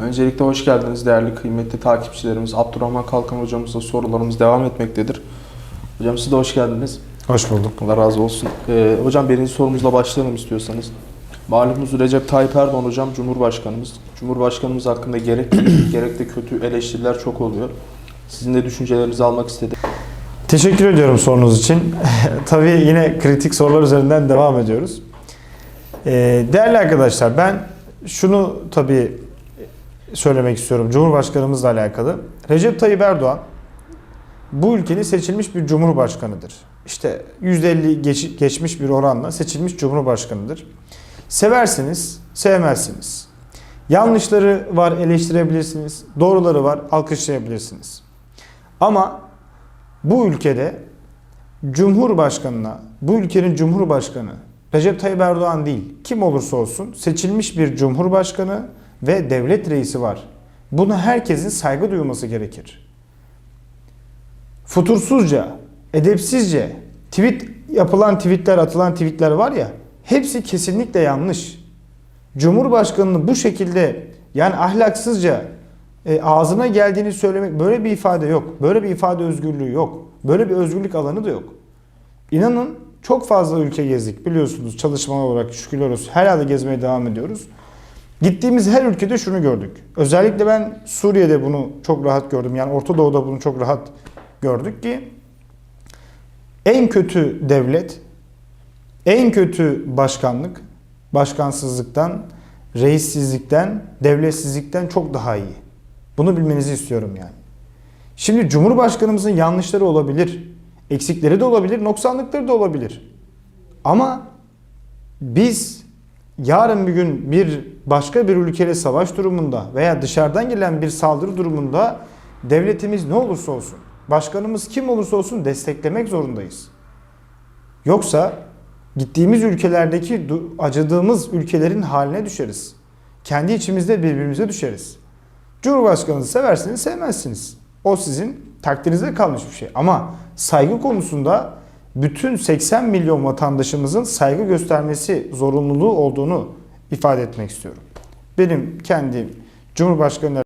Öncelikle hoş geldiniz değerli kıymetli takipçilerimiz. Abdurrahman Kalkan hocamızla sorularımız devam etmektedir. Hocam siz de hoş geldiniz. Hoş bulduk. Allah razı olsun. Ee, hocam birinci sorumuzla başlayalım istiyorsanız. Malumunuz Recep Tayyip Erdoğan hocam Cumhurbaşkanımız. Cumhurbaşkanımız hakkında gerek gerek de kötü eleştiriler çok oluyor. Sizin de düşüncelerinizi almak istedim. Teşekkür ediyorum sorunuz için. Tabii yine kritik sorular üzerinden devam ediyoruz. Ee, değerli arkadaşlar ben şunu tabii söylemek istiyorum Cumhurbaşkanımızla alakalı. Recep Tayyip Erdoğan bu ülkenin seçilmiş bir cumhurbaşkanıdır. İşte %50 geç- geçmiş bir oranla seçilmiş cumhurbaşkanıdır. Seversiniz, sevmezsiniz. Yanlışları var eleştirebilirsiniz, doğruları var alkışlayabilirsiniz. Ama bu ülkede Cumhurbaşkanına, bu ülkenin Cumhurbaşkanı Recep Tayyip Erdoğan değil, kim olursa olsun seçilmiş bir Cumhurbaşkanı ve devlet reisi var. Buna herkesin saygı duyması gerekir. Futursuzca, edepsizce tweet yapılan tweetler, atılan tweetler var ya, hepsi kesinlikle yanlış. Cumhurbaşkanını bu şekilde yani ahlaksızca e, ağzına geldiğini söylemek böyle bir ifade yok. Böyle bir ifade özgürlüğü yok. Böyle bir özgürlük alanı da yok. İnanın çok fazla ülke gezdik biliyorsunuz çalışma olarak şükürler olsun her yerde gezmeye devam ediyoruz. Gittiğimiz her ülkede şunu gördük. Özellikle ben Suriye'de bunu çok rahat gördüm. Yani Orta Doğu'da bunu çok rahat gördük ki en kötü devlet, en kötü başkanlık, başkansızlıktan, reissizlikten, devletsizlikten çok daha iyi. Bunu bilmenizi istiyorum yani. Şimdi Cumhurbaşkanımızın yanlışları olabilir, eksikleri de olabilir, noksanlıkları da olabilir. Ama biz yarın bir gün bir başka bir ülkeyle savaş durumunda veya dışarıdan gelen bir saldırı durumunda devletimiz ne olursa olsun, başkanımız kim olursa olsun desteklemek zorundayız. Yoksa gittiğimiz ülkelerdeki acıdığımız ülkelerin haline düşeriz. Kendi içimizde birbirimize düşeriz. Cumhurbaşkanınızı seversiniz, sevmezsiniz. O sizin takdirinize kalmış bir şey. Ama saygı konusunda bütün 80 milyon vatandaşımızın saygı göstermesi zorunluluğu olduğunu ifade etmek istiyorum. Benim kendi Cumhurbaşkanı